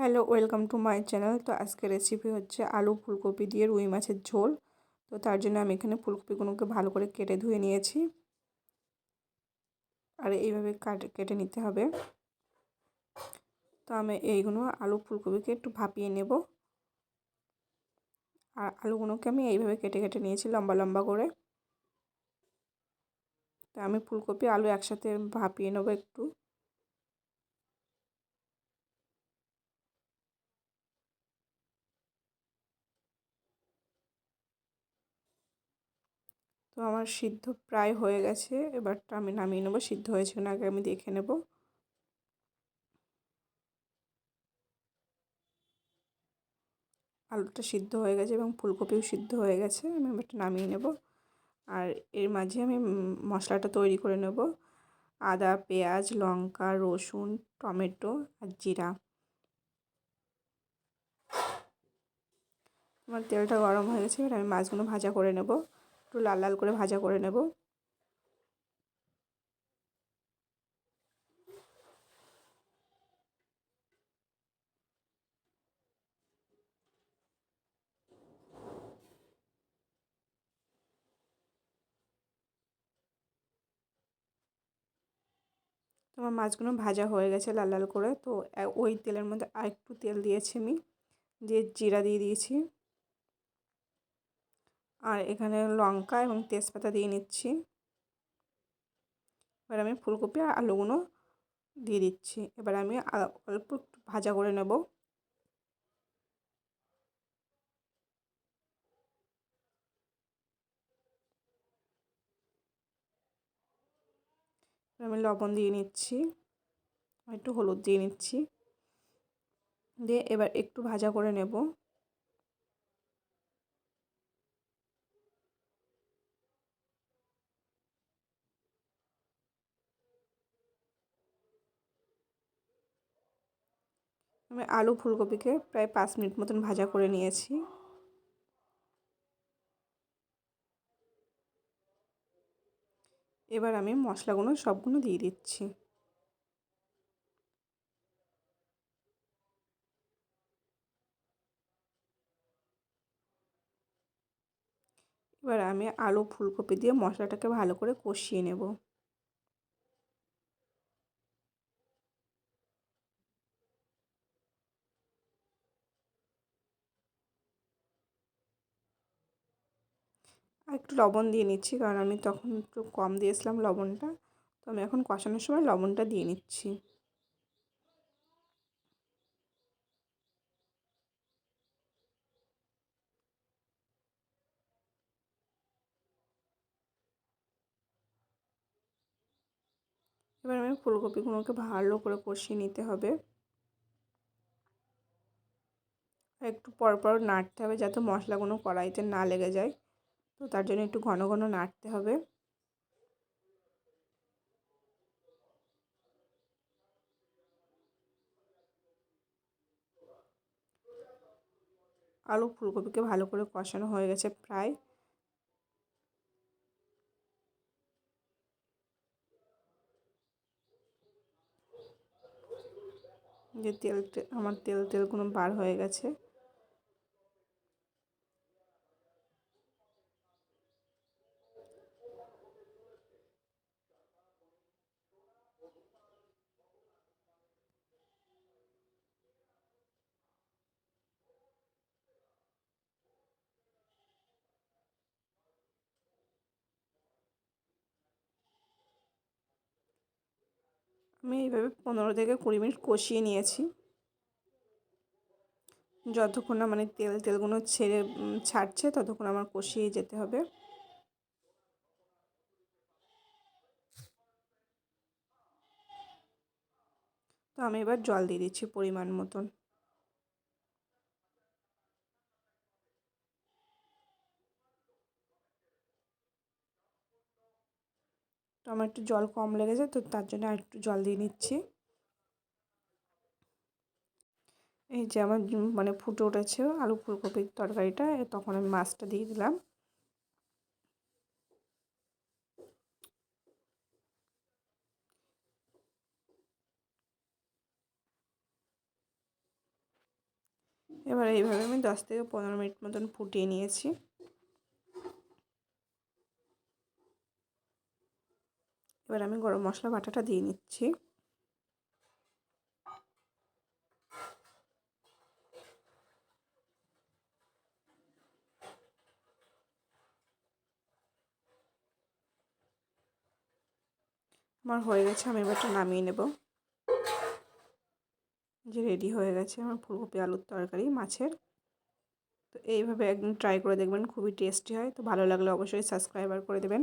Hello, welcome to my channel. তো আজকে recipe হচ্ছে আলু ফুলকপি দিয়ে রুই মাছের ঝোল। তো তার জন্য আমি এখানে ফুলকপিগুলোকে ভালো করে কেটে ধুয়ে নিয়েছি। আর এইভাবে কাটে, কেটে নিতে হবে। তো আমি এইগুলো আলু ফুলকপিকে একটু ভাপিয়ে নেব। আর আলুগুলোকে আমি এইভাবে কেটে কেটে নিয়েছি লম্বা লম্বা করে। তো আমি ফুলকপি, আলু একসাথে ভাপিয়ে নেব একটু। আমার সিদ্ধ প্রায় হয়ে গেছে। এবারটা আমি নামিয়ে নেব, সিদ্ধ হয়েছে না আগে আমি দেখে নেব। আলুটা সিদ্ধ হয়ে গেছে এবং ফুলকপিও সিদ্ধ হয়ে গেছে, আমি এবারটা নামিয়ে নেব। আর এর মাঝে আমি মশলাটা তৈরি করে নেব। আদা, পেঁয়াজ, লঙ্কা, রসুন, টমেটো আর জিরা। আমার তেলটা গরম হয়ে গেছে, এবার আমি মাছগুলো ভাজা করে নেব। একটু লাল লাল করে ভাজা করে নেব। তোমার মাছগুলো ভাজা হয়ে গেছে লাল লাল করে, তো ওই তেলের মধ্যে আরেকটু তেল দিয়েছি আমি দিয়ে জিরা দিয়ে দিয়েছি। আর এখানে লঙ্কা এবং তেজপাতা দিয়ে নিচ্ছি। এবার আমি ফুলকপি আর আলুগুলো দিয়ে দিচ্ছি। এবার আমি অল্প একটু ভাজা করে নেব। আমি লবণ দিয়ে নিচ্ছি। একটু হলুদ দিয়ে নিচ্ছি। দিয়ে এবার একটু ভাজা করে নেব। আমি আলু ফুলকপিকে প্রায় পাঁচ মিনিট মতন ভাজা করে নিয়েছি। এবার আমি মশলাগুলো সবগুলো দিয়ে দিচ্ছি। এবার আমি আলু ফুলকপি দিয়ে মশলাটাকে ভালো করে কষিয়ে নেব। আর একটু লবণ দিয়ে নিচ্ছি, কারণ আমি তখন একটু কম দিয়েছিলাম লবণটা। তো আমি এখন কষানোর সময় লবণটা দিয়ে নিচ্ছি। এবার আমি ফুলকপিগুলোকে ভালো করে কষিয়ে নিতে হবে। একটু পর পর নাড়তে হবে যাতে মশলাগুলো কড়াইতে না লেগে যায়। তো তার জন্য একটু ঘন ঘন নাড়তে হবে। আলু ফুলকপিকে ভালো করে কষানো হয়ে গেছে প্রায়। যে তেল আমার তেল তেলগুলো বার হয়ে গেছে। আমি এইভাবে পনেরো থেকে কুড়ি মিনিট কষিয়ে নিয়েছি। যতক্ষণ না মানে তেল, তেলগুলো ছেড়ে ছাড়ছে, ততক্ষণ আমার কষিয়ে যেতে হবে। তো আমি এবার জল দিয়ে দিচ্ছি পরিমাণ মতন। আমার একটু জল কম লেগেছে, তো তার জন্য আর একটু জল দিয়ে নিচ্ছি। এই যে আমার মানে ফুটে উঠেছে আলু ফুলকপির তরকারিটা তখন আমি মাছটা দিয়ে দিলাম। এবার এইভাবে আমি দশ থেকে পনেরো মিনিট মতন ফুটিয়ে নিয়েছি। এবার আমি গরম মশলা বাটাটা দিয়ে নিচ্ছি। আমার হয়ে গেছে, আমি এবারটা নামিয়ে নেব। যে রেডি হয়ে গেছে আমার ফুলকপি আলুর তরকারি, মাছের। তো এইভাবে একদিন ট্রাই করে দেখবেন, খুবই টেস্টি হয়। তো ভালো লাগলে অবশ্যই সাবস্ক্রাইবার করে দেবেন।